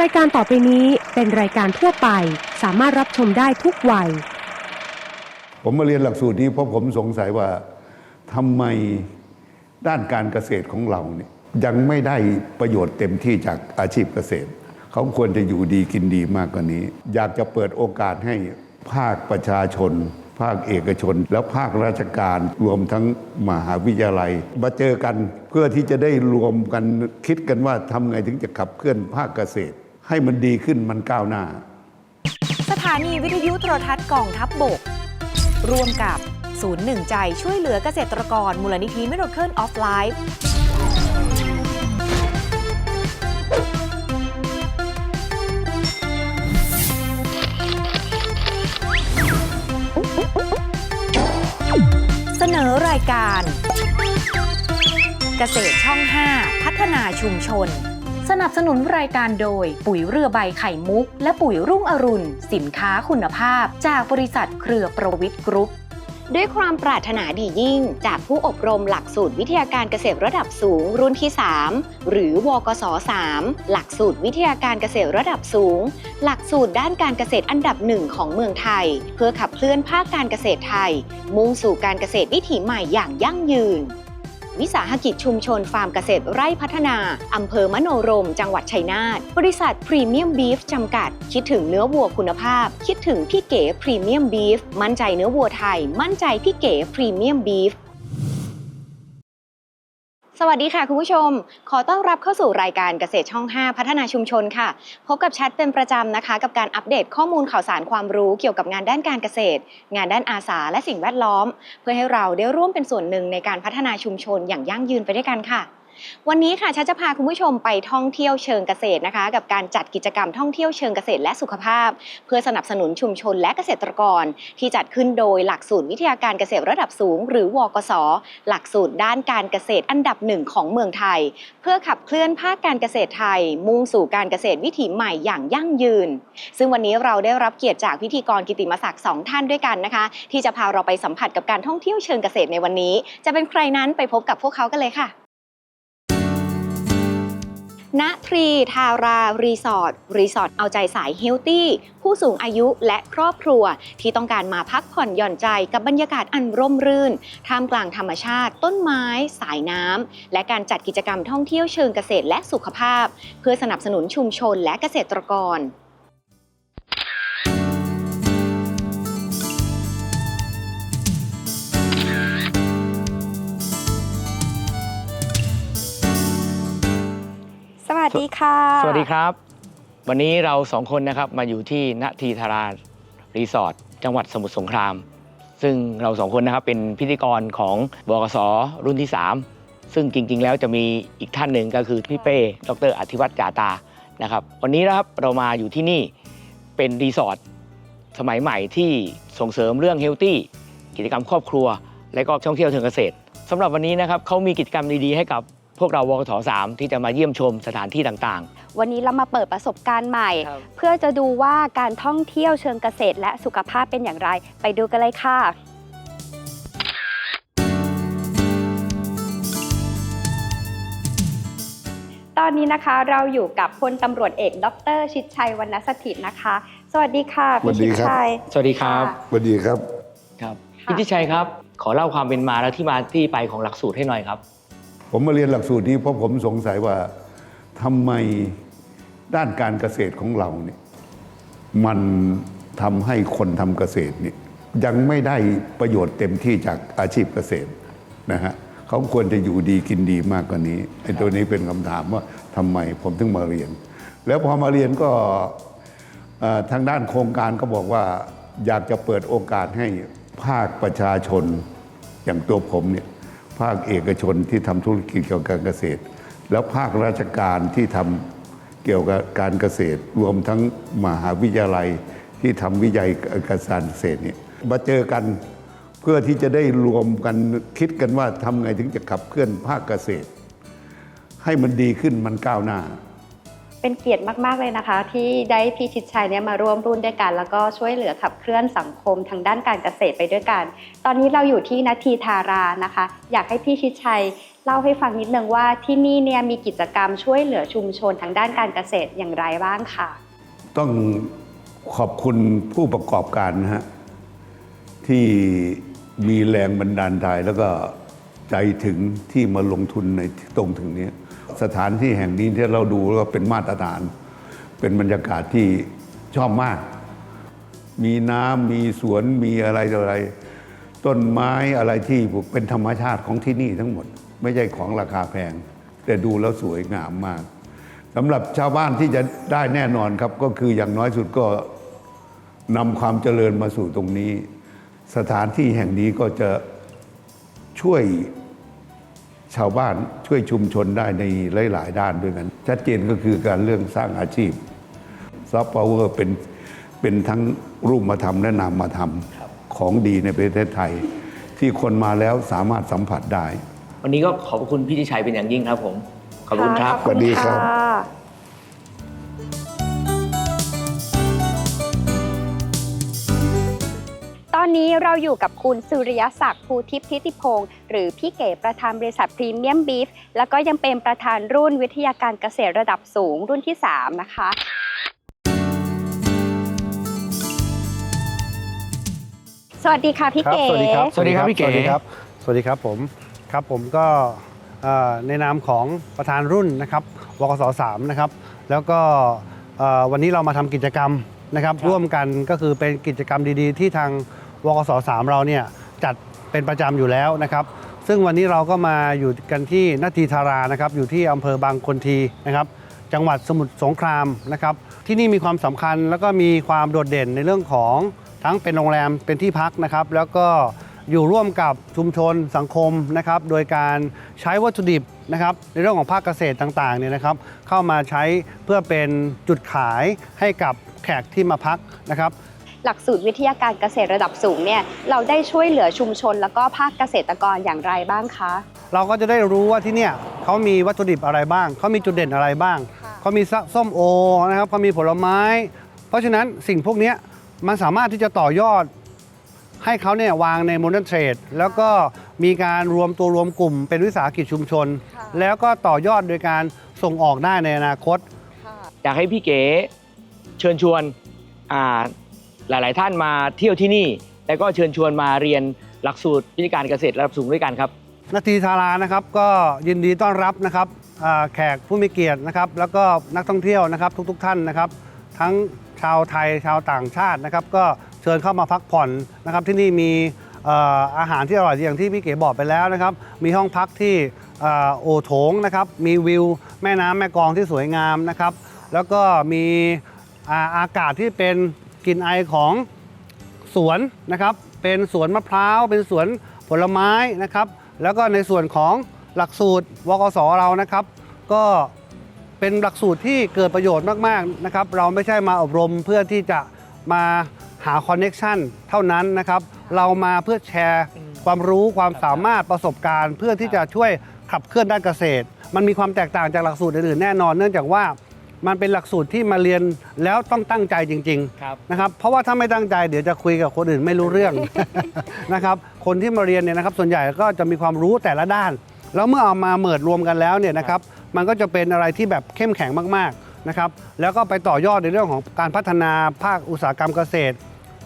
รายการต่อไปนี้เป็นรายการทั่วไป สามารถรับชมได้ทุกวัย ผมมาเรียนหลักสูตรนี้เพราะผมสงสัยว่าทำไมด้านการเกษตรของเราเนี่ยยังไม่ได้ประโยชน์เต็มที่จากอาชีพเกษตร เขาควรจะอยู่ดีกินดีมากกว่านี้ อยากจะเปิดโอกาสให้ภาคประชาชน ภาคเอกชน แล้วภาคราชการรวมทั้งมหาวิทยาลัย มาเจอกันเพื่อที่จะได้รวมกันคิดกันว่าทำไงถึงจะขับเคลื่อนภาคเกษตร ให้มันดีขึ้นมันก้าวหน้า สถานีวิทยุโทรทัศน์กองทัพบบก ร่วมกับศูนย์หนึ่งใจช่วยเหลือเกษตรกรมูลนิธิ Miracle of Life เสนอรายการ เกษตรช่อง 5 พัฒนาชุมชน สนับสนุนรายการโดย ปุ๋ยเรือใบไข่มุก และปุ๋ยรุ่งอรุณ สินค้าคุณภาพ จากบริษัทเครือประวิทย์กรุ๊ปด้วยความปรารถนาดียิ่ง จากผู้อบรมหลักสูตรวิทยาการเกษตรระดับสูงรุ่นที่ 3 หรือวกศ3หลักสูตรวิทยาการเกษตรระดับสูง หลักสูตรด้านการเกษตรอันดับหนึ่งของเมืองไทย เพื่อขับเคลื่อนภาคการเกษตรไทย มุ่งสู่การเกษตรวิถีใหม่อย่างยั่งยืน วิสาหกิจชุมชนฟาร์มเกษตรไร่พัฒนา อำเภอมโนรม จังหวัดชัยนาท บริษัทพรีเมียมบีฟจำกัด คิดถึงเนื้อวัวคุณภาพ คิดถึงพี่เก๋พรีเมียมบีฟ มั่นใจเนื้อวัวไทย มั่นใจพี่เก๋พรีเมียมบีฟ สวัสดีค่ะคุณผู้ชม ขอต้อนรับเข้าสู่รายการเกษตรช่อง 5 พัฒนาชุมชนค่ะ พบกับแชทเป็นประจำนะคะ กับการอัปเดตข้อมูลข่าวสารความรู้เกี่ยวกับงานด้านการเกษตร งานด้านอาสาและสิ่งแวดล้อม เพื่อให้เราได้ร่วมเป็นส่วนหนึ่งในการพัฒนาชุมชนอย่างยั่งยืนไปด้วยกันค่ะ วันนี้ค่ะชัดจะพาคุณผู้ชมไปท่องเที่ยวเชิงเกษตรนะคะ กับการจัดกิจกรรมท่องเที่ยวเชิงเกษตรและสุขภาพ เพื่อสนับสนุนชุมชนและเกษตรกร ที่จัดขึ้นโดยหลักสูตรวิทยาการเกษตรระดับสูง หรือวกศหลักสูตรด้านการเกษตรอันดับหนึ่งของเมืองไทย เพื่อขับเคลื่อนภาคการเกษตรไทย มุ่งสู่การเกษตรวิถีใหม่อย่างยั่งยืน ซึ่งวันนี้เราได้รับเกียรติจากพิธีกรกิติมศักดิ์สองท่านด้วยกันนะคะ ที่จะพาเราไปสัมผัสกับการท่องเที่ยวเชิงเกษตรในวันนี้ จะเป็นใครนั้นไปพบกับพวกเขากันเลยค่ะ ณทรีทารารีสอร์ทรีสอร์ทเอาใจสายเฮลตี้ ผู้สูงอายุและครอบครัว ที่ต้องการมาพักผ่อนหย่อนใจกับบรรยากาศอันร่มรื่น ท่ามกลางธรรมชาติ ต้นไม้ สายน้ำ และการจัดกิจกรรมท่องเที่ยวเชิงเกษตรและสุขภาพ เพื่อสนับสนุนชุมชนและเกษตรกร สดีค่ะ สวัสดีครับ วันนี้เราสองคนนะครับมาอยู่ที่ณทีธารารีสอร์ทจังหวัดสมุทรสงคราม ซึ่งเราสองคนนะครับเป็นพิธีกรของบกสรุ่นที่ 3 ซึ่งจริง ๆ แล้วจะมีอีกท่านหนึ่งก็คือพี่เป้ ดรอธิวัตรจาตานะครับ วันนี้นะครับเรามาอยู่ที่นี่เป็นรีสอร์ทสมัยใหม่ที่ส่งเสริมเรื่องเฮลตี้กิจกรรมครอบครัว และก็ท่องเที่ยวเชิงเกษตรสำหรับวันนี้นะครับเขามีกิจกรรมดีๆให้กับ พวกเราวกท3ที่จะมาเยี่ยมชมสถานที่ต่างๆวันนี้เรามาเปิดประสบการณ์ใหม่ครับเพื่อจะดูว่าการท่องเที่ยวเชิงเกษตรและสุขภาพเป็นอย่างไร ไปดูกันเลยค่ะ ตอนนี้นะคะเราอยู่กับพลตำรวจเอก ดร ชิดชัยวรรณสถิตย์นะคะ สวัสดีค่ะสวัพี่สดีชิดครับ ชัย สวัสดีครับะสวัสดีครับ ครับค่ะ พี่ทิชัยครับ ขอเล่าความเป็นมาและที่มาที่ไปของหลักสูตรให้หน่อยครับ ผมมาเรียนหลักสูตรนี้เพราะผมสงสัยว่าทำไมด้านการเกษตรของเราเนี่ยมันทำให้คนทำเกษตรเนี่ยยังไม่ได้ประโยชน์เต็มที่จากอาชีพเกษตรนะฮะเขาควรจะอยู่ดีกินดีมากกว่านี้ไอ้ตัวนี้เป็นคำถามว่าทำไมผมถึงมาเรียน แล้วพอมาเรียนก็ทางด้านโครงการก็บอกว่าอยากจะเปิดโอกาสให้ภาคประชาชนอย่างตัวผมเนี่ย ภาคเอกชนที่ทำธุรกิจเกี่ยวกับการเกษตร แล้วภาคราชการที่ทำเกี่ยวกับการเกษตร รวมทั้งมหาวิทยาลัยที่ทำวิจัยการเกษตรเนี่ยมาเจอกันเพื่อที่จะได้รวมกันคิดกันว่าทำไงถึงจะขับเคลื่อนภาคเกษตร ให้มันดีขึ้นมันก้าวหน้า เป็นเกียรติมาก ๆ เลยนะคะ ที่ได้พี่ชิดชัยเนี่ยมาร่วมรุ่นด้วยกัน แล้วก็ช่วยเหลือขับเคลื่อนสังคมทางด้านการเกษตรไปด้วยกัน ตอนนี้เราอยู่ที่นาทีทารานะคะ อยากให้พี่ชิดชัยเล่าให้ฟังนิดนึงว่าที่นี่เนี่ยมีกิจกรรมช่วยเหลือชุมชนทางด้านการเกษตรอย่างไรบ้างค่ะ ต้องขอบคุณผู้ประกอบการนะฮะที่มีแรงบันดาลใจแล้วก็ใจถึงที่มาลงทุนในตรงถึงนี้ สถานที่แห่งนี้ที่เราดูแล้วก็เป็นมาตรฐาน เป็นบรรยากาศที่ชอบมาก มีน้ำมีสวนมีอะไรอะไร ต้นไม้อะไรที่เป็นธรรมชาติของที่นี่ทั้งหมด ไม่ใช่ของราคาแพง แต่ดูแล้วสวยงามมากสำหรับชาวบ้านที่จะได้แน่นอนครับ ก็คืออย่างน้อยสุดก็นำความเจริญมาสู่ตรงนี้ สถานที่แห่งนี้ก็จะช่วย ชาวบ้านช่วยชุมชนได้ในหลาย ๆ ด้านด้วยกัน ชัดเจนก็คือการเรื่องสร้างอาชีพซอฟต์พาวเวอร์เป็นเป็นทั้งรูปมาทำและนามมาทำของดีในประเทศไทย ที่คนมาแล้วสามารถสัมผัสได้ วันนี้ก็ขอบคุณพี่ทิชัยเป็นอย่างยิ่งครับผม ขอบคุณครับะสวัสดีครับ นนี้เราอยู่กับคุณสุริยศักดิ์ภูทิพย์ทิติพงศ์หรือพี่เก๋ประธานบริษัทพรีเมียมบีฟแล้วก็ยังเป็นประธานรุ่นวิทยาการเกษตรระดับสูงรุ่นที่ 3 นะคะ สวัสดีค่ะพี่ครับเก๋สวัสดีครับ สวัสดีครับพี่เก๋สวัสดีครับ สวัสดีครับผม ครับผมก็เอ่อในนามของประธานรุ่นนะครับวกส3นะครับ แล้วก็เอ่อวันนี้เรามาทำกิจกรรมนะครับร่วมกันก็คือเป็นกิจกรรมดีๆ ที่ทาง วกส3เราเนี่ยจัดเป็นประจำอยู่แล้วนะครับ ซึ่งวันนี้เราก็มาอยู่กันที่นาทีธารานะครับ อยู่ที่อำเภอบางคนทีนะครับ จังหวัดสมุทรสงครามนะครับ ที่นี่มีความสำคัญแล้วก็มีความโดดเด่นในเรื่องของทั้งเป็นโรงแรมเป็นที่พักนะครับ แล้วก็อยู่ร่วมกับชุมชนสังคมนะครับ โดยการใช้วัตถุดิบนะครับ ในเรื่องของภาคเกษตรต่างๆเนี่ยนะครับ เข้ามาใช้เพื่อเป็นจุดขายให้กับแขกที่มาพักนะครับ หลักสูตรวิทยาการเกษตรระดับสูงเนี่ยเราได้ช่วยเหลือชุมชน แล้วก็ภาคเกษตรกรอย่างไรบ้างคะ เราก็จะได้รู้ว่าที่เนี่ยเขามีวัตถุดิบอะไรบ้าง เขามีจุดเด่นอะไรบ้างค่ะเขามีส้มโอนะครับเขามีผลไม้ เพราะฉะนั้นสิ่งพวกเนี้ยมันสามารถที่จะต่อยอด ให้เขาเนี่ยวางในโมเดิร์นเทรดแล้วก็มีการรวมตัวรวมกลุ่ม เป็นวิสาหกิจชุมชน แล้วก็ต่อยอดโดยการส่งออกได้ในอนาคต อยากให้พี่เก๋เชิญชวนอ่า หลาย ๆ ท่านมาเที่ยวที่นี่ แล้วก็เชิญชวนมาเรียนหลักสูตรวิธีการเกษตรระดับสูงด้วยกันครับ นาทีทารานะครับก็ยินดีต้อนรับนะครับแขกผู้มีเกียรตินะครับแล้วก็นักท่องเที่ยวนะครับทุกๆท่านนะครับ ทั้งชาวไทยชาวต่างชาตินะครับ ก็เชิญเข้ามาพักผ่อนนะครับ ที่นี่มีอาหารที่อร่อยอย่างที่พี่เก๋บอกไปแล้วนะครับ มีห้องพักที่โอโถงนะครับ มีวิวแม่น้ำแม่กองที่สวยงามนะครับ แล้วก็มีอากาศที่เป็น กลิ่นไอของสวนนะครับ เป็นสวนมะพร้าว เป็นสวนผลไม้นะครับ แล้วก็ในส่วนของหลักสูตรวกสเรานะครับ ก็เป็นหลักสูตรที่เกิดประโยชน์มากๆนะครับ เราไม่ใช่มาอบรมเพื่อที่จะมาหาคอนเน็ชันเท่านั้นนะครับ เรามาเพื่อแชร์ความรู้ความสามารถประสบการณ์ เพื่อที่จะช่วยขับเคลื่อนด้านเกษตร มันมีความแตกต่างจากหลักสูตรอื่นๆแน่นอน เนื่องจากว่า มันเป็นหลักสูตรที่มาเรียนแล้วต้องตั้งใจจริงๆครับนะครับ เพราะว่าถ้าไม่ตั้งใจเดี๋ยวจะคุยกับคนอื่นไม่รู้เรื่อง นะครับ คนที่มาเรียนเนี่ยนะครับ ส่วนใหญ่ก็จะมีความรู้แต่ละด้าน แล้วเมื่อเอามาเมิดรวมกันแล้วเนี่ยนะครับ มันก็จะเป็นอะไรที่แบบเข้มแข็งมากๆนะครับ แล้วก็ไปต่อยอดในเรื่องของการพัฒนาภาคอุตสาหกรรมเกษตร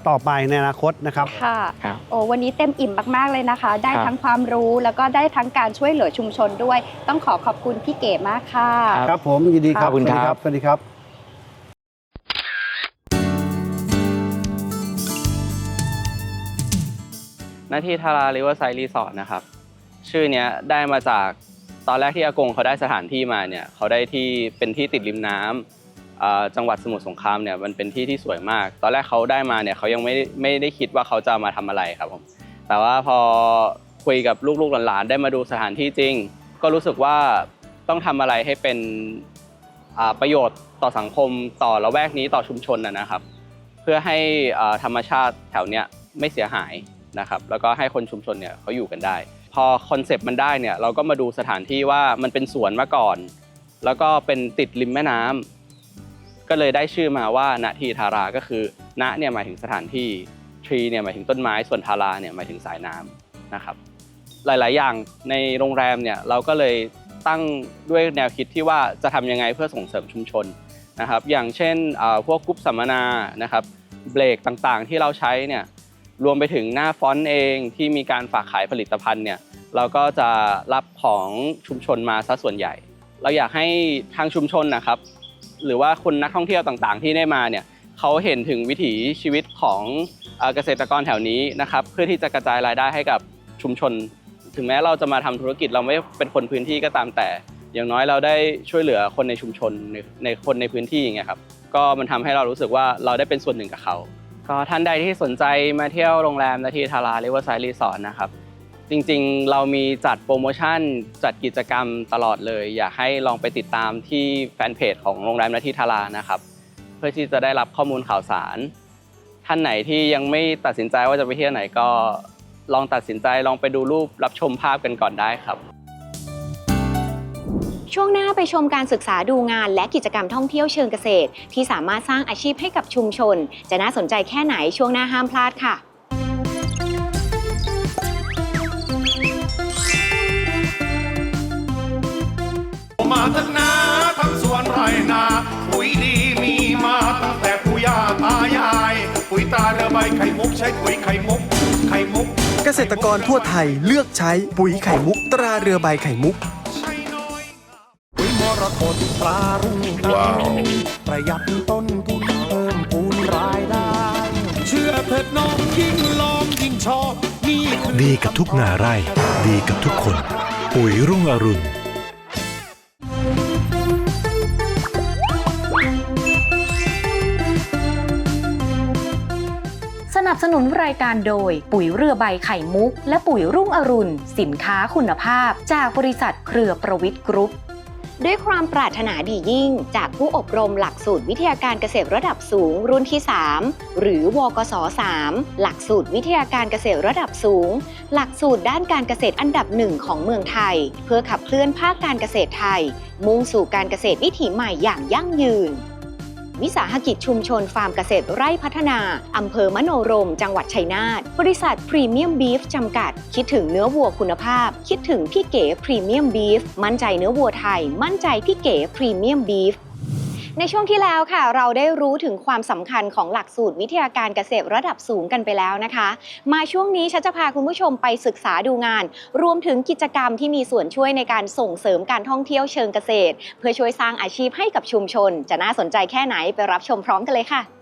ต่อไปในอนาคตนะครับ ค่ะ ครับ โอ้วันนี้เต็มอิ่มมาก ๆ เลยนะคะ ได้ครับทั้งความรู้แล้วก็ได้ทั้งการช่วยเหลือชุมชนด้วย ต้องขอขอบคุณพี่เก๋มากค่ะ ครับ ครับผมยินดีครับขอบคุณครับ สวัสดีครับ หน้าที่ทาราริเวอร์ไซด์รีสอร์ทนะครับ ชื่อเนี้ยได้มาจากตอนแรกที่อากงเขาได้สถานที่มาเนี่ยเขาได้ที่เป็นที่ติดริมน้ำอ่า จังหวัดสมุทรสงครามเนี่ยมันเป็นที่ที่สวยมาก ตอนแรกเขาได้มาเนี่ยเขายังไม่ได้ไม่ได้คิดว่าเขาจะมาทำอะไรครับผมแต่ว่าพอคุยกับลูกๆหลานๆได้มาดูสถานที่จริง ก็รู้สึกว่าต้องทำอะไรให้เป็นประโยชน์ต่อสังคมต่อละแวกนี้ต่อชุมชนนะครับ เพื่อให้ธรรมชาติแถวเนี้ยไม่เสียหายนะครับ แล้วก็ให้คนชุมชนเนี่ยเขาอยู่กันได้ พอคอนเซปต์มันได้เนี่ยเราก็มาดูสถานที่ว่ามันเป็นสวนมาก่อน แล้วก็เป็นติดริมแม่น้ำ ก็เลยได้ชื่อมาว่าณทีทาราก็คือณเนี่ยหมายถึงสถานที่ทรีเนี่ยหมายถึงต้นไม้ส่วนทาราเนี่ยหมายถึงสายน้ำนะครับ หลาย ๆ อย่างในโรงแรมเนี่ยเราก็เลยตั้งด้วยแนวคิดที่ว่าจะทำยังไงเพื่อส่งเสริมชุมชนนะครับ อย่างเช่นพวกกรุ๊ปสัมมนานะครับเบรกต่างๆ ที่เราใช้เนี่ยรวมไปถึงหน้าฟอนต์เองที่มีการฝากขายผลิตภัณฑ์เนี่ยเราก็จะรับของชุมชนมาซะส่วนใหญ่ เราอยากให้ทางชุมชนนะครับ หรือว่าคนนักท่องเที่ยวต่างๆ ที่ได้มาเนี่ยเขาเห็นถึงวิถีชีวิตของเกษตรกรแถวนี้นะครับเพื่อที่จะกระจายรายได้ให้กับชุมชน ถึงแม้เราจะมาทำธุรกิจเราไม่เป็นคนพื้นที่ก็ตามแต่ อย่างน้อยเราได้ช่วยเหลือคนในชุมชนในในคนในพื้นที่อย่างเงี้ยครับก็มันทำให้เรารู้สึกว่าเราได้เป็นส่วนหนึ่งกับเขาก็ท่านใดที่สนใจมาเที่ยวโรงแรมนาทีทาราเรเวอร์ไซด์รีสอร์ทนะครับ จริงๆ เรามีจัดโปรโมชั่น จัดกิจกรรมตลอดเลย อยากให้ลองไปติดตามที่แฟนเพจของโรงแรมนาทีทารานะครับ เพื่อที่จะได้รับข้อมูลข่าวสาร ท่านไหนที่ยังไม่ตัดสินใจว่าจะไปเที่ยวไหนก็ลองตัดสินใจลองไปดูรูปรับชมภาพกันก่อนได้ครับ ช่วงหน้าไปชมการศึกษาดูงานและกิจกรรมท่องเที่ยวเชิงเกษตร ที่สามารถสร้างอาชีพให้กับชุมชน จะน่าสนใจแค่ไหนช่วงหน้าห้ามพลาดค่ะ มาทั้งนาทั้งสวนไรนาปุ๋ยดีมีมาตั้งแต่ปู่ย่าตายาย ปุ๋ยตราเรือใบไข่มุกใช้ปุ๋ยไข่มุก ไข่มุกเกษตรกรทั่วไทยเลือกใช้ปุ๋ยไข่มุก ตราเรือใบไข่มุก ใช้น้อยปุ๋ยมรกตตรารุ่งว้าวประหยัดต้นทุนเพิ่มพูนรายได้ เชื่อเถิดน้องยิ่งลองยิ่งชอบนี่คือดีกับทุกนาไร่ ดีกับทุกคน ปุ๋ยรุ่งอรุณ สนับสนุนรายการโดย ปุ๋ยเรือใบไข่มุก และปุ๋ยรุ่งอรุณ สินค้าคุณภาพ จากบริษัทเครือประวิทย์กรุ๊ปด้วยความปรารถนาดียิ่ง จากผู้อบรมหลักสูตรวิทยาการเกษตรระดับสูงรุ่นที่ 3 หรือวกศ3หลักสูตรวิทยาการเกษตรระดับสูง หลักสูตรด้านการเกษตรอันดับหนึ่งของเมืองไทย เพื่อขับเคลื่อนภาคการเกษตรไทย มุ่งสู่การเกษตรวิถีใหม่อย่างยั่งยืน วิสาหกิจชุมชนฟาร์มเกษตรไร่พัฒนา อำเภอมโนรม จังหวัดชัยนาท บริษัทพรีเมียมบีฟจำกัด คิดถึงเนื้อวัวคุณภาพ คิดถึงพี่เก๋พรีเมียมบีฟ มั่นใจเนื้อวัวไทย มั่นใจพี่เก๋พรีเมียมบีฟ ในช่วงที่แล้วค่ะ เราได้รู้ถึงความสำคัญของหลักสูตรวิทยาการเกษตรระดับสูงกันไปแล้วนะคะ มาช่วงนี้ฉันจะพาคุณผู้ชมไปศึกษาดูงาน รวมถึงกิจกรรมที่มีส่วนช่วยในการส่งเสริมการท่องเที่ยวเชิงเกษตร เพื่อช่วยสร้างอาชีพให้กับชุมชน จะน่าสนใจแค่ไหนไปรับชมพร้อมกันเลยค่ะ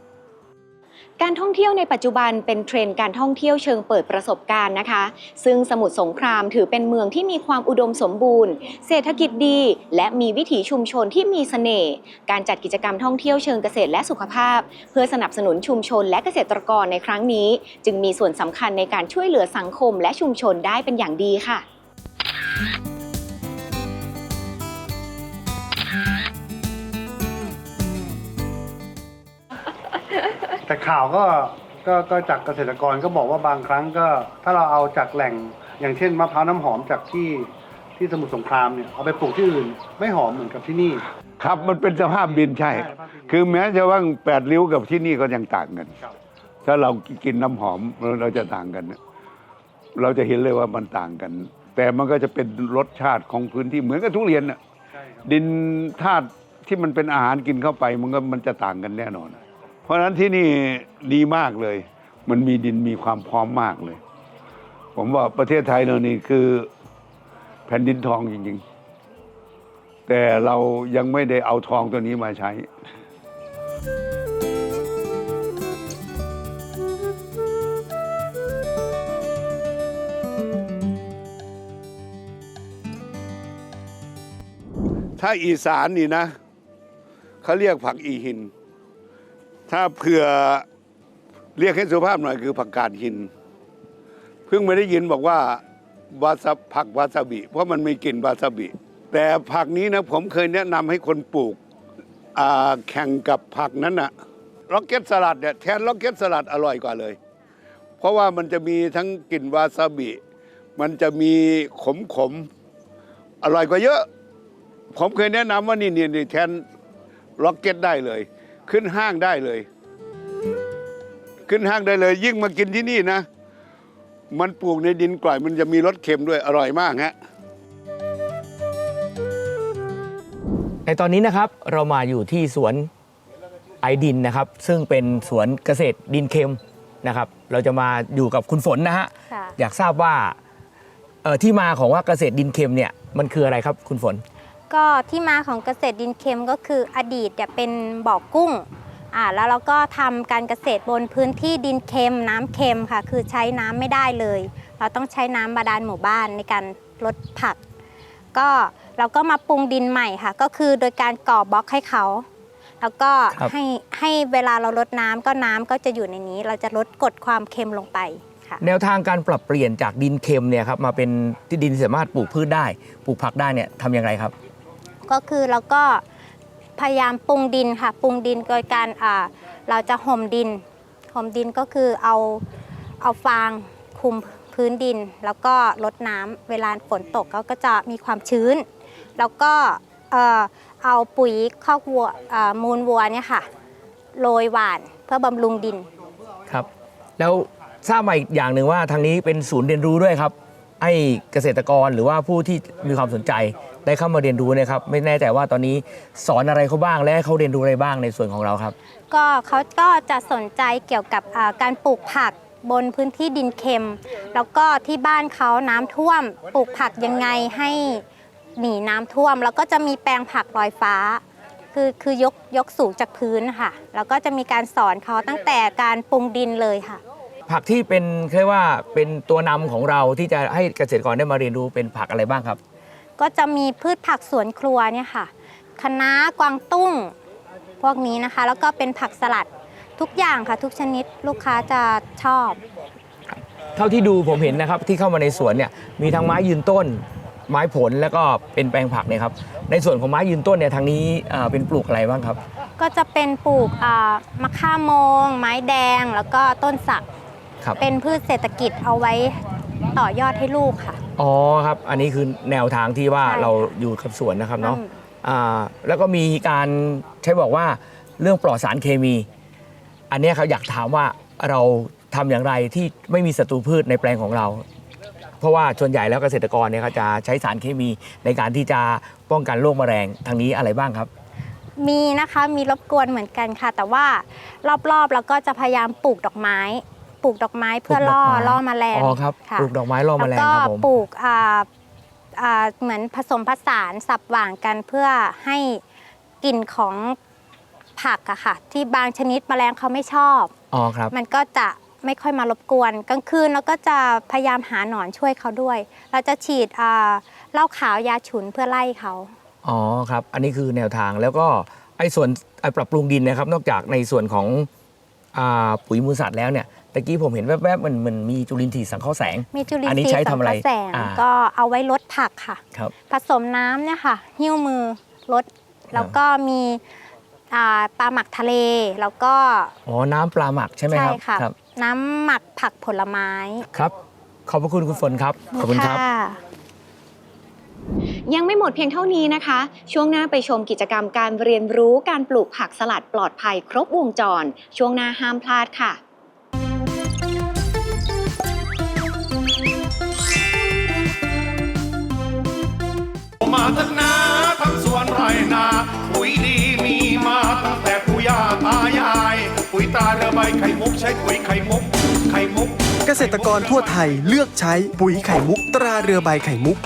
การท่องเที่ยวในปัจจุบันเป็นเทรนด์การท่องเที่ยวเชิงเปิดประสบการณ์นะคะ ซึ่งสมุทรสงครามถือเป็นเมืองที่มีความอุดมสมบูรณ์ เศรษฐกิจดี และมีวิถีชุมชนที่มีเสน่ห์การจัดกิจกรรมท่องเที่ยวเชิงเกษตรและสุขภาพ เพื่อสนับสนุนชุมชนและเกษตรกรในครั้งนี้ จึงมีส่วนสำคัญในการช่วยเหลือสังคมและชุมชนได้เป็นอย่างดีค่ะ แต่ข่าวก็ก็ก็จากเกษตรกรก็บอกว่าบางครั้งก็ ถ้าเราเอาจากแหล่งอย่างเช่นมะพร้าวน้ำหอมจากที่ที่สมุทรสงครามเนี่ยเอาไปปลูกที่อื่น ไม่หอมเหมือนกับที่นี่ ครับมันเป็นสภาพดินใช่ ใช่สภาพดินคือแม้จะว่าแปดริ้วกับที่นี่ก็ยังต่างกันครับถ้าเรากินน้ำหอมเราจะต่างกันเนี่ยเราจะเห็นเลยว่ามันต่างกัน แต่มันก็จะเป็นรสชาติของพื้นที่เหมือนกับทุเรียนน่ะ ใช่ครับดินธาตุที่มันเป็นอาหารกินเข้าไป มันก็มันจะต่างกันแน่นอนเพ ราะฉะนั้นที่นี่ดีมากเลย มันมีดินมีความพร้อมมากเลย ผมว่าประเทศไทยเรานี่คือแผ่นดินทองจริงๆ แต่เรายังไม่ได้เอาทองตัวนี้มาใช้ ถ้าอีสานนี่นะ เขาเรียกผักอีหิน ถ้าเผื่อเรียกให้สุภาพหน่อยคือผักกาดหิน เพิ่งไม่ได้ยินบอกว่าวาซาผักวาซาบิ เพราะมันมีกลิ่นวาซาบิ แต่ผักนี้นะผมเคยแนะนำให้คนปลูกแข่งกับผักนั้นนะล็อกเก็ตสลัดเนี่ยแทนล็อกเก็ตสลัดอร่อยกว่าเลย เพราะว่ามันจะมีทั้งกลิ่นวาซาบิ มันจะมีขมขมอร่อยกว่าเยอะ ผมเคยแนะนำว่านี่นี่นี่แทนล็อกเก็ตได้เลย ขึ้นห้างได้เลย ขึ้นห้างได้เลย ยิ่งมากินที่นี่นะ มันปลูกในดินกร่อยมันจะมีรสเค็มด้วยอร่อยมากฮะในตอนนี้นะครับเรามาอยู่ที่สวนไอดินนะครับ ซึ่งเป็นสวนเกษตรดินเค็มนะครับ เราจะมาอยู่กับคุณฝนนะฮะค่ะอยากทราบว่าเอ่อที่มาของว่าเกษตรดินเค็มเนี่ยมันคืออะไรครับคุณฝน ก็ที่มาของเกษตรดินเค็มก็คืออดีตเนี่ยเป็นบ่อกุ้งอ่าแล้วเราก็ทำการเกษตรบนพื้นที่ดินเค็มน้ำเค็มค่ะ คือใช้น้ำไม่ได้เลย เราต้องใช้น้ำบาดาลหมู่บ้านในการลดผัก ก็เราก็มาปรุงดินใหม่ค่ะ ก็คือโดยการก่อบล็อกให้เขา แล้วก็ครับให้ให้เวลาเราลดน้ำก็น้ำก็จะอยู่ในนี้ เราจะลดกดความเค็มลงไปค่ะแนวทางการปรับเปลี่ยนจากดินเค็มเนี่ยครับมาเป็นที่ดินสามารถปลูกพืชได้ ปลูกผักได้เนี่ยทำอย่างไรครับ ก็คือเราก็พยายามปรุงดินค่ะปรุงดินโดยการเราจะห่มดินห่มดินก็คือเอาเอาฟางคลุมพื้นดิน แล้วก็ลดน้ำเวลาฝนตกเขาก็จะมีความชื้น แล้วก็เอาปุ๋ยคอกวัวมูลวัวเนี่ยค่ะโรยหวานเพื่อบำรุงดินครับ แล้วทราบมาอีกอย่างหนึ่งว่าทางนี้เป็นศูนย์เรียนรู้ด้วยครับ ให้เกษตรกรหรือว่าผู้ที่มีความสนใจ ได้เข้ามาเรียนรู้เนะครับไม่แน่ใจว่าตอนนี้สอนอะไรเขาบ้างและให้เขาเรียนรู้อะไรบ้างในส่วนของเราครับ ก็เขาก็จะสนใจเกี่ยวกับอ่าการปลูกผักบนพื้นที่ดินเค็ม แล้วก็ที่บ้านเขาน้ำท่วม ปลูกผักยังไงให้หนีน้ำท่วม แล้วก็จะมีแปลงผักลอยฟ้า คือคือยกยกสูงจากพื้นค่ะ แล้วก็จะมีการสอนเขาตั้งแต่การปรุงดินเลยค่ะ ผักที่เป็นเรียกว่าเป็นตัวนำของเราที่จะให้เกษตรกรได้มาเรียนรู้เป็นผักอะไรบ้างครับ ก็จะมีพืชผักสวนครัวเนี่ยค่ะคะน้ากวางตุ้ง พวกนี้นะคะ แล้วก็เป็นผักสลัดทุกอย่างค่ะ ทุกชนิดลูกค้าจะชอบ เท่าที่ดูผมเห็นนะครับที่เข้ามาในสวนเนี่ยมีทั้งไม้ยืนต้น ไม้ผลแล้วก็เป็นแปลงผักเนี่ยครับในส่วนของไม้ยืนต้นเนี่ยทางนี้อ่าเป็นปลูกอะไรบ้างครับ ก็จะเป็นปลูกอ่ามะข่าโมง ไม้แดงแล้วก็ต้นสัก ครับ เป็นพืชเศรษฐกิจเอาไว้ต่อยอดให้ลูกค่ะ อ๋อครับ อันนี้คือแนวทางที่ว่าใช่ค่ะเราอยู่กับสวนนะครับเนาะอืม อ่าแล้วก็มีการใช้บอกว่าเรื่องปลอดสารเคมี อันเนี้ยเขาอยากถามว่าเราทำอย่างไรที่ไม่มีศัตรูพืชในแปลงของเรา เพราะว่าส่วนใหญ่แล้วเกษตรกรเนี่ยเขาจะใช้สารเคมีในการที่จะป้องกันโรคแมลงทางนี้อะไรบ้างครับ มีนะคะมีรบกวนเหมือนกันค่ะ แต่ว่ารอบๆเราก็จะพยายามปลูกดอกไม้ ปลูกดอกไม้เพื่อล่อปลูกดอกไม้ ล่อแมลงอ๋อครับค่ะปลูกดอกไม้ล่อแมลงแล้วก็ครับผม ปลูกอ่าอ่าเหมือนผสมผสานสับหว่างกันเพื่อให้กลิ่นของผักอะค่ะ ที่บางชนิดแมลงเขาไม่ชอบ อ๋อครับ มันก็จะไม่ค่อยมารบกวนกลางคืนเราก็จะพยายามหาหนอนช่วยเขาด้วย เราจะฉีดอ่าเหล้าขาวยาฉุนเพื่อไล่เขา อ๋อครับ อันนี้คือแนวทางแล้วก็ไอ้ส่วนไอ้ปรับปรุงดินนะครับ นอกจากในส่วนของอาปุ๋ยมูลสัตว์แล้วเนี่ย ตะกี้ผมเห็นแวบๆมันมันมีจุลินทรีย์สังเคราะห์แสง มีจุลินอันทนี้รีย์ใช้สัทำงอะไรเคราะห์แสงอ่า ก็เอาไว้ลดผักค่ะ ครับ ผสมน้ำเนี่ยค่ะ หิ้วมือลด แล้วก็มีอ่าปลาหมักทะเลแล้วก็อ๋อ น้ำปลาหมักใช่ไหมครับ ค่ะครับ น้ำหมักผักผลไม้ครับ ขอบพระคุณคุณฝนครับ ขอบคุณครับะ ยังไม่หมดเพียงเท่านี้นะคะ ช่วงหน้าไปชมกิจกรรมการเรียนรู้การปลูกผักสลัดปลอดภัยครบวงจร ช่วงหน้าห้ามพลาดค่ะ มาทั้งนาทั้งสวนไรนาปุ๋ยดีมีมาตั้งแต่ปู่ย่าตายาย ปุ๋ยตาเรือใบไข่มุกใช้ปุ๋ยไข่มุก ไข่มุก เกษตรกรทั่วไทยเลือกใช้ปุ๋ยไข่มุก ตราเรือใบไข่มุก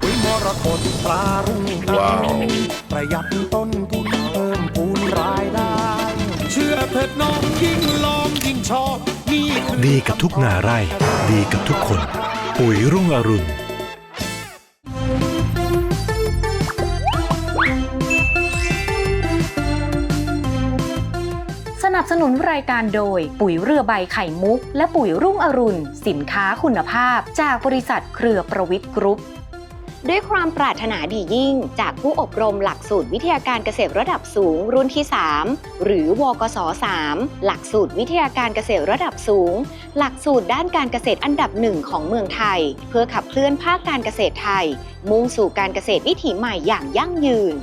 ปุ๋ยมรกตปลารุ่งว้าวประหยัดต้นทุนเพิ่มพูนรายได้ เชื่อเถิดน้องยิ่งลองยิ่งชอบนี่คือดีกับทุกนาไร่ ดีกับทุกคน ปุ๋ยรุ่งอรุณ นับสนุนรายการโดย ปุ๋ยเรือใบไข่มุก และปุ๋ยรุ่งอรุณ สินค้าคุณภาพ จากบริษัทเครือประวิทย์กรุ๊ปด้วยความปรารถนาดียิ่ง จากผู้อบรมหลักสูตรวิทยาการเกษตรระดับสูงรุ่นที่ 3 หรือวกศ3หลักสูตรวิทยาการเกษตรระดับสูง หลักสูตรด้านการเกษตรอันดับหนึ่งของเมืองไทย เพื่อขับเคลื่อนภาคการเกษตรไทย มุ่งสู่การเกษตรวิถีใหม่อย่างยั่งยืน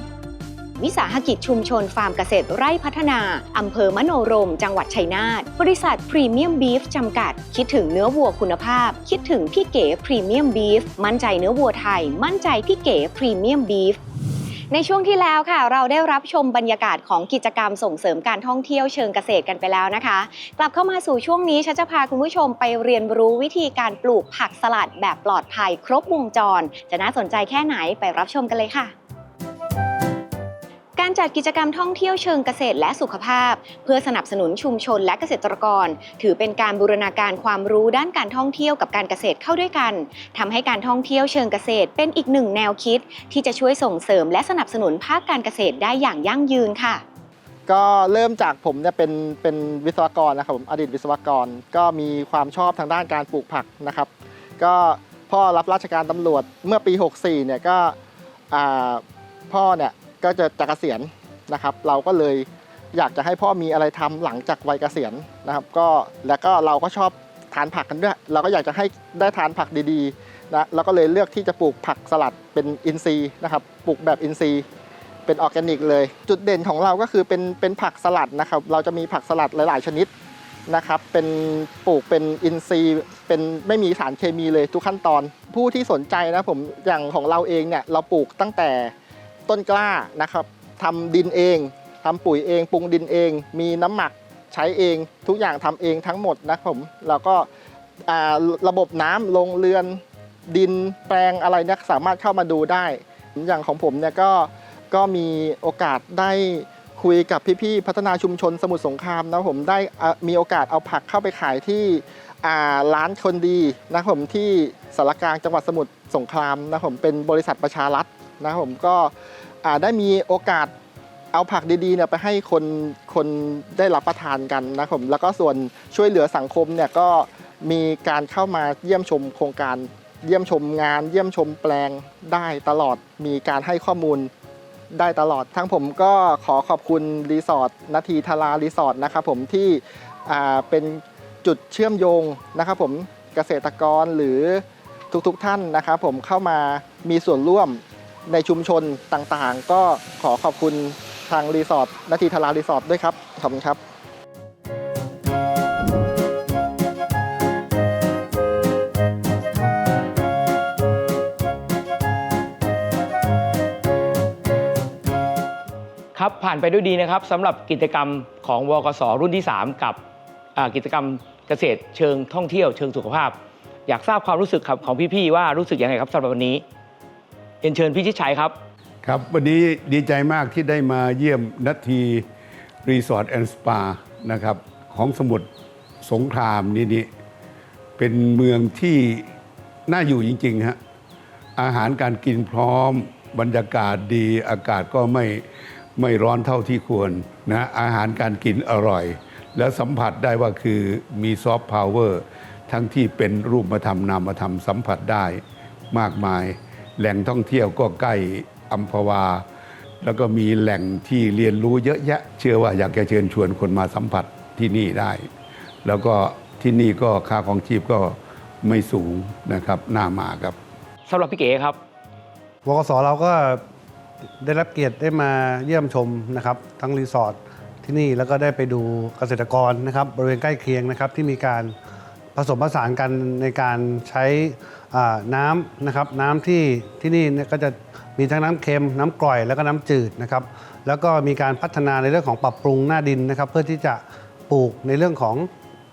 วิสาหกิจชุมชนฟาร์มเกษตรไร่พัฒนา อำเภอมโนรม จังหวัดชัยนาท บริษัทพรีเมียมบีฟจำกัด คิดถึงเนื้อวัวคุณภาพ คิดถึงพี่เก๋พรีเมียมบีฟ มั่นใจเนื้อวัวไทย มั่นใจพี่เก๋พรีเมียมบีฟในช่วงที่แล้วค่ะ เราได้รับชมบรรยากาศของกิจกรรมส่งเสริมการท่องเที่ยวเชิงเกษตรกันไปแล้วนะคะ กลับเข้ามาสู่ช่วงนี้ฉันจะพาคุณผู้ชมไปเรียนรู้วิธีการปลูกผักสลัดแบบปลอดภัยครบวงจร จะน่าสนใจแค่ไหนไปรับชมกันเลยค่ะ การจัดกิจกรรมท่องเที่ยวเชิงเกษตรและสุขภาพ เพื่อสนับสนุนชุมชนและเกษตรกร ถือเป็นการบูรณาการความรู้ด้านการท่องเที่ยวกับการเกษตรเข้าด้วยกันทำให้การท่องเที่ยวเชิงเกษตรเป็นอีกหนึ่งแนวคิด ที่จะช่วยส่งเสริมและสนับสนุนภาคการเกษตรได้อย่างยั่งยืนค่ะก็เริ่มจากผมเนี่ยเป็นเป็นวิศวกรนะครับผมอดีตวิศวกร ก็มีความชอบทางด้านการปลูกผักนะครับ ก็พ่อรับราชการตำรวจเมื่อปี 64เนี่ยก็พ่อเนี่ย ก็จะจะเกษียณนะครับ เราก็เลยอยากจะให้พ่อมีอะไรทำหลังจากวัยเกษียณนะครับ ก็แล้วก็เราก็ชอบทานผักกันด้วย เราก็อยากจะให้ได้ทานผักดีๆนะเราก็เลยเลือกที่จะปลูกผักสลัดเป็นอินทรีย์นะครับปลูกแบบอินทรีย์เป็นออร์แกนิกเลย จุดเด่นของเราก็คือเป็นเป็นผักสลัดนะครับ เราจะมีผักสลัดหลายๆ ชนิดนะครับเป็นปลูกเป็นอินทรีย์เป็นไม่มีสารเคมีเลยทุกขั้นตอน ผู้ที่สนใจนะผมอย่างของเราเองเนี่ยเราปลูกตั้งแต่ ต้นกล้านะครับทำดินเองทำปุ๋ยเองปรุงดินเอง มีน้ำหมักใช้เองทุกอย่างทำเองทั้งหมดนะครับผมเราก็ระบบน้ำลงเรือนดินแปลงอะไรเนี่ยสามารถเข้ามาดูได้ อย่างของผมเนี่ยก็ก็มีโอกาสได้คุยกับพี่ๆพัฒนาชุมชนสมุทรสงครามนะผมได้มีโอกาสเอาผักเข้าไปขายที่ร้านคนดีนะผมที่สารกลางจังหวัดสมุทรสงครามนะผมเป็นบริษัทประชารัฐ นะผมก็ได้มีโอกาสเอาผักดีๆเนี่ยไปให้คนคนได้รับประทานกันนะผมแล้วก็ส่วนช่วยเหลือสังคมเนี่ยก็มีการเข้ามาเยี่ยมชมโครงการเยี่ยมชมงาน เยี่ยมชมแปลงได้ตลอด มีการให้ข้อมูลได้ตลอด ทั้งผมก็ขอขอบคุณรีสอร์ทนาทีทารารีสอร์ทนะครับผมที่เป็นจุดเชื่อมโยงนะครับผมเกษตรกรหรือทุกๆทท่านนะครับผมเข้ามามีส่วนร่วม ในชุมชนต่างๆ ก็ขอขอบคุณทางรีสอร์ทนาทีทารารีสอร์ทด้วยครับ ขอบคุณครับครับผ่านไปด้วยดีนะครับสำหรับกิจกรรมของวกสรุ่นที่ 3 กับกิจกรรมเกษตรเชิงท่องเที่ยวเชิงสุขภาพ อยากทราบความรู้สึกครับของพี่ๆว่ารู้สึกยังไงครับสำหรับวันนี้ เรียนเชิญพี่ชิดชัยครับครับวันนี้ดีใจมากที่ได้มาเยี่ยมนัททีรีสอร์ทแอนด์สปานะครับของสมุทรสงครามนี่นี่เป็นเมืองที่น่าอยู่จริงๆฮะอาหารการกินพร้อม บรรยากาศดีอากาศก็ไม่ไม่ร้อนเท่าที่ควรนะอาหารการกินอร่อย แล้วสัมผัสได้ว่าคือมีซอฟต์พาวเวอร์ทั้งที่เป็นรูปธรรมนามธรรมสัมผัสได้มากมาย แหล่งท่องเที่ยวก็ใกล้อัมพวา แล้วก็มีแหล่งที่เรียนรู้เยอะแยะ เชื่อว่าอยากจะเชิญชวนคนมาสัมผัสที่นี่ได้ แล้วก็ที่นี่ก็ค่าของชีพก็ไม่สูงนะครับน่ามาครับสำหรับพี่เก๋ครับวกสเราก็ได้รับเกียรติได้มาเยี่ยมชมนะครับ ทั้งรีสอร์ทที่นี่แล้วก็ได้ไปดูเกษตรกรนะครับ บริเวณใกล้เคียงนะครับที่มีการผสมผสานกันในการใช้อ่า น้ำนะครับน้ำที่ที่นี่เนี่ยก็จะมีทั้งน้ำเค็มน้ำกร่อยแล้วก็น้ำจืดนะครับแล้วก็มีการพัฒนาในเรื่องของปรับปรุงหน้าดินนะครับ เพื่อที่จะปลูกในเรื่องของ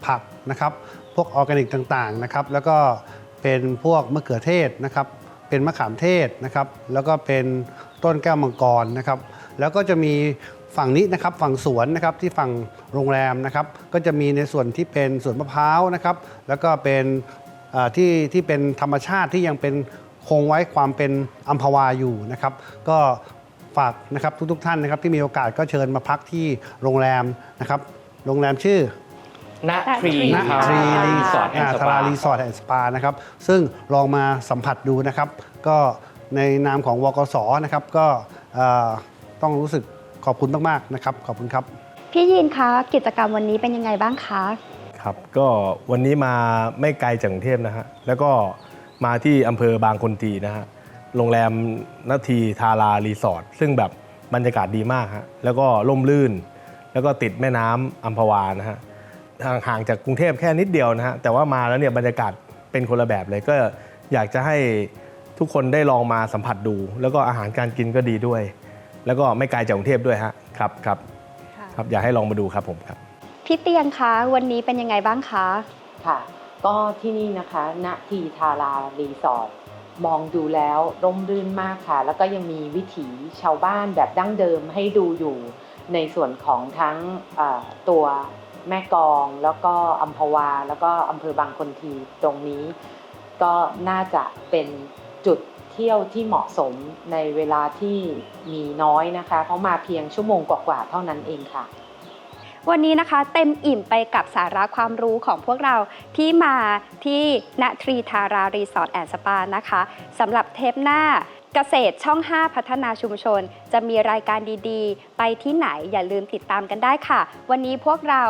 ผักนะครับ พวกออร์แกนิกต่างๆนะครับ แล้วก็เป็นพวกมะเขือเทศนะครับ เป็นมะขามเทศนะครับ แล้วก็เป็นต้นแก้วมังกรนะครับ แล้วก็จะมีฝั่งนี้นะครับฝั่งสวนนะครับที่ฝั่งโรงแรมนะครับ ก็จะมีในส่วนที่เป็นสวนมะพร้าวนะครับ แล้วก็เป็น ที่ที่เป็นธรรมชาติที่ยังเป็นคงไว้ความเป็นอัมพวาอยู่นะครับ ก็ฝากนะครับทุกๆท่านนะครับที่มีโอกาสก็เชิญมาพักที่โรงแรมนะครับ โรงแรมชื่อณทรีณทาทรีรารีรีสสออร์ร์ททแอนด์สทาปารารีสอร์ทแอนด์สปานะครับ ซึ่งลองมาสัมผัสดูนะครับ ก็ในนามของวกสนะครับ ก็เอ่อต้องรู้สึกขอบคุณมาก ๆ นะครับ ขอบคุณครับ พี่ยินคะ กิจกรรมวันนี้เป็นยังไงบ้างคะ ครับ ก็วันนี้มาไม่ไกลจากกรุงเทพนะฮะ แล้วก็มาที่อำเภอบางคนทีนะฮะ โรงแรมนาทีทารารีสอร์ท ซึ่งแบบบรรยากาศดีมากฮะ แล้วก็ร่มรื่น แล้วก็ติดแม่น้ำอัมพวานะฮะห่างห่างจากกรุงเทพแค่นิดเดียวนะฮะ แต่ว่ามาแล้วเนี่ยบรรยากาศเป็นคนละแบบเลย ก็อยากจะให้ทุกคนได้ลองมาสัมผัสดู แล้วก็อาหารการกินก็ดีด้วย แล้วก็ไม่ไกลจากกรุงเทพด้วยฮะ ครับครับครับ อยากให้ลองมาดูครับผมครับ พี่เตียงคะวันนี้เป็นยังไงบ้างคะค่ะ ก็ที่นี่นะคะณทีทารารีสอร์ทมองดูแล้วร่มรื่นมากค่ะ แล้วก็ยังมีวิถีชาวบ้านแบบดั้งเดิมให้ดูอยู่ในส่วนของทั้งตัวแม่กองแล้วก็อัมพวา แล้วก็อำเภอบางคนทีตรงนี้ ก็น่าจะเป็นจุดเที่ยวที่เหมาะสมในเวลาที่มีน้อยนะคะ เพราะมาเพียงชั่วโมงกว่าๆเท่านั้นเองค่ะ วันนี้นะคะเต็มอิ่มไปกับสาระความรู้ของพวกเราที่มาที่ณทรีทารารีสอร์ทแอนด์สปานะคะสำหรับเทปหน้าเกษตรช่อง 5 พัฒนาชุมชน จะมีรายการดีๆ ไปที่ไหนอย่าลืมติดตามกันได้ค่ะ วันนี้พวกเรา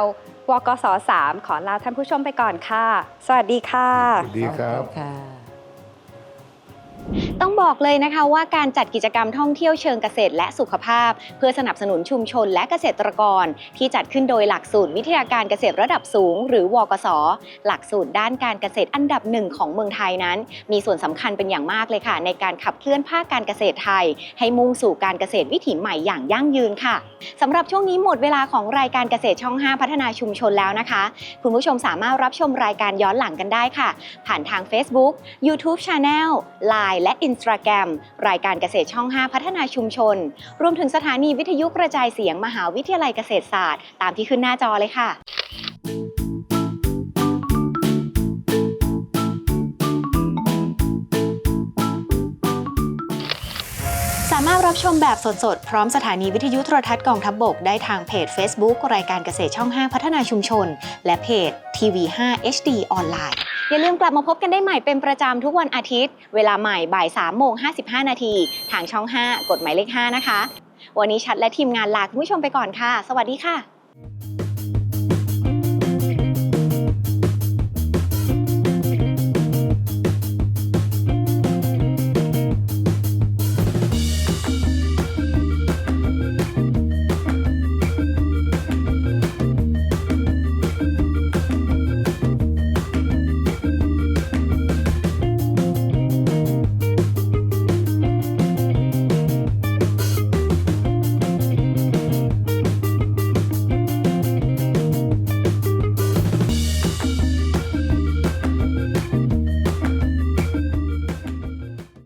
วกส3ขอลาท่านผู้ชมไปก่อนค่ะ สวัสดีค่ะ สวัสดีครับ ต้องบอกเลยนะคะว่าการจัดกิจกรรมท่องเที่ยวเชิงเกษตรและสุขภาพ เพื่อสนับสนุนชุมชนและเกษตรกร ที่จัดขึ้นโดยหลักสูตรวิทยาการเกษตรระดับสูง หรือวกศหลักสูตรด้านการเกษตรอันดับหนึ่งของเมืองไทยนั้น มีส่วนสำคัญเป็นอย่างมากเลยค่ะ ในการขับเคลื่อนภาคการเกษตรไทย ให้มุ่งสู่การเกษตรวิถีใหม่อย่างยั่งยืนค่ะสำหรับช่วงนี้หมดเวลาของรายการเกษตรช่อง 5 พัฒนาชุมชนแล้วนะคะ คุณผู้ชมสามารถรับชมรายการย้อนหลังกันได้ค่ะ ผ่านทาง Facebook YouTube Channel Line และ Instagram รายการเกษตรช่อง 5 พัฒนาชุมชน รวมถึงสถานีวิทยุกระจายเสียงมหาวิทยาลัยเกษตรศาสตร์ ตามที่ขึ้นหน้าจอเลยค่ะสามารถรับชมแบบสดๆ พร้อมสถานีวิทยุโทรทัศน์กองทัพบบกได้ทางเพจ Facebook รายการเกษตรช่อง 5 พัฒนาชุมชน และเพจทีวี5 HD ออนไลน์ อย่าลืมกลับมาพบกันได้ใหม่เป็นประจำทุกวันอาทิตย์ เวลาใหม่บ่าย3โมง55 นาที ทางช่อง 5กฎหมายเลข 5 นะคะ วันนี้ชัดและทีมงานลาคุณผู้ชมไปก่อนค่ะ สวัสดีค่ะ